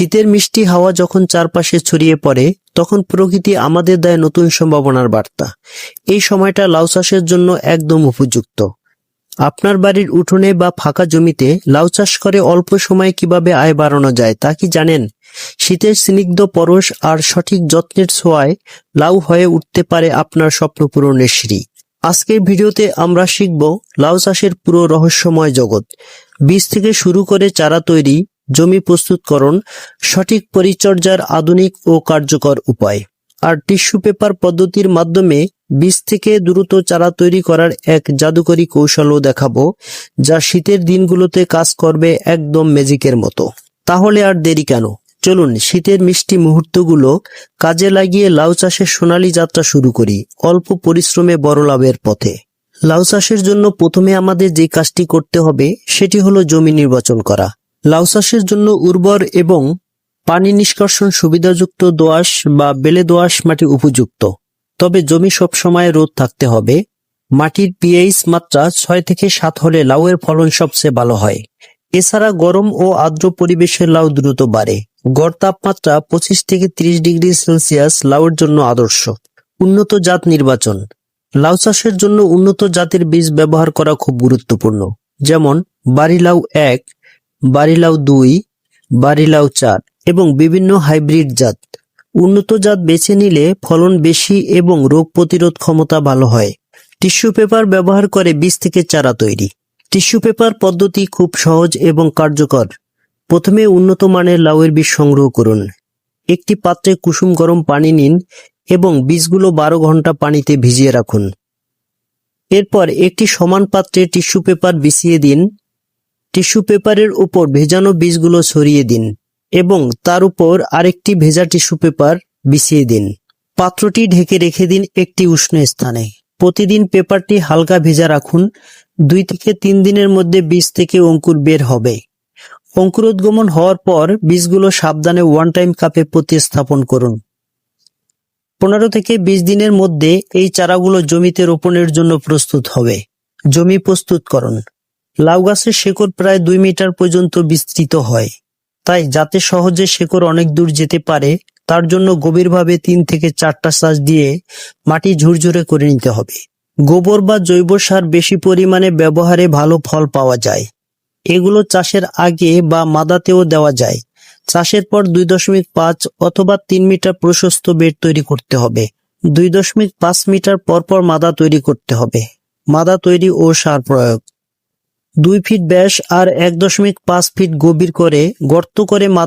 শীতের মিষ্টি হাওয়া যখন চারপাশে ছড়িয়ে পড়ে, তখন প্রকৃতি আমাদের দেয় নতুন সম্ভাবনার বার্তা। এই সময়টা লাউ চাষের জন্য একদম উপযুক্ত। আপনার বাড়ির উঠোনে বা ফাঁকা জমিতে লাউ চাষ করে অল্প সময়ে কীভাবে আয় বাড়ানো যায় তা কি জানেন? শীতের স্নিগ্ধ পরশ আর সঠিক যত্নের ছোঁয়ায় লাউ হয়ে উঠতে পারে আপনার স্বপ্ন পূরণের সিঁড়ি। আজকের ভিডিওতে আমরা শিখব লাউ চাষের পুরো রহস্যময় জগৎ। বীজ থেকে শুরু করে চারা তৈরি জমি প্রস্তুতকরণ সঠিক পরিচর্যার আধুনিক ও কার্যকর উপায়। আর টিস্যু পেপার পদ্ধতির মাধ্যমে বীজ থেকে দ্রুত চারা তৈরি করার এক জাদুকরী কৌশলও দেখাবো, যা শীতের দিনগুলোতে কাজ করবে একদম ম্যাজিকের মতো। তাহলে আর দেরি কেন? চলুন শীতের মিষ্টি মুহূর্তগুলো কাজে লাগিয়ে লাউ চাষের সোনালী যাত্রা শুরু করি, অল্প পরিশ্রমে বড় লাভের পথে। লাউ চাষের জন্য প্রথমে আমাদের যে কাজটি করতে হবে, সেটি হলো জমি নির্বাচন করা। লাউ চাষের জন্য উর্বর এবং পানি নিষ্কাশন সুবিধাযুক্ত দোআঁশ বা বেলে দোআঁশ মাটি উপযুক্ত। তবে জমি সবসময় রোদ থাকতে হবে। মাটির পিএইচ মাত্রা ছয় থেকে সাত হলে লাউয়ের ফলন সবচেয়ে ভালো হয়। এছাড়া গরম ও আর্দ্র পরিবেশের লাউ দ্রুত বাড়ে। গড় তাপমাত্রা পঁচিশ থেকে ত্রিশ ডিগ্রি সেলসিয়াস লাউয়ের জন্য আদর্শ। উন্নত জাত নির্বাচন। লাউ চাষের জন্য উন্নত জাতের বীজ ব্যবহার করা খুব গুরুত্বপূর্ণ। যেমন বাড়ি লাউ এক বাড়িলাউ দুই বাড়িলাউ চার এবং বিভিন্ন হাইব্রিড জাত। উন্নত জাত বেছে নিলে ফলন বেশি এবং রোগ প্রতিরোধ ক্ষমতা ভালো হয়। টিস্যু পেপার ব্যবহার করে বীজ থেকে চারা তৈরি। টিস্যু পেপার পদ্ধতি খুব সহজ এবং কার্যকর। প্রথমে উন্নত মানের লাউয়ের বীজ সংগ্রহ করুন। একটি পাত্রে কুসুম গরম পানি নিন এবং বীজগুলো বারো ঘণ্টা পানিতে ভিজিয়ে রাখুন। এরপর একটি সমান পাত্রে টিস্যু পেপার বিছিয়ে দিন। টিস্যু পেপারের উপর ভেজানো বীজগুলো ছড়িয়ে দিন এবং তার উপর আরেকটি ভেজা টিস্যু পেপার বিছিয়ে দিন। পাত্রটি ঢেকে রেখে দিন একটি উষ্ণ স্থানে। প্রতিদিন পেপারটি হালকা ভেজা রাখুন। দুই থেকে তিন দিনের মধ্যে বীজ থেকে অঙ্কুর বের হবে। অঙ্কুরোদ্গমন হওয়ার পর বীজগুলো সাবধানে ওয়ান টাইম কাপে প্রতিস্থাপন করুন। পনেরো থেকে বিশ দিনের মধ্যে এই চারাগুলো জমিতে রোপণের জন্য প্রস্তুত হবে। জমি প্রস্তুতকরণ লাউ গাছের শেকড় প্রায় দুই মিটার পর্যন্ত বিস্তৃত হয়। তাই যাতে সহজে শেকড় অনেক দূর যেতে পারে, তার জন্য গভীরভাবে তিন থেকে চারটা সাজ দিয়ে মাটি ঝুরঝুরে করে নিতে হবে। গোবর বা জৈব সার বেশি পরিমাণে ব্যবহারে ভালো ফল পাওয়া যায়। এগুলো চাষের আগে বা মাদাতেও দেওয়া যায়। চাষের পর দুই দশমিক পাঁচ অথবা তিন মিটার প্রশস্ত বেড তৈরি করতে হবে। দুই দশমিক পাঁচ মিটার পর পর মাদা তৈরি করতে হবে। মাদা তৈরি ও সার প্রয়োগ। দুই ফিট ব্যাস আর এক দশমিক পাঁচ ফিট গভীর করে গর্ত করে মাদা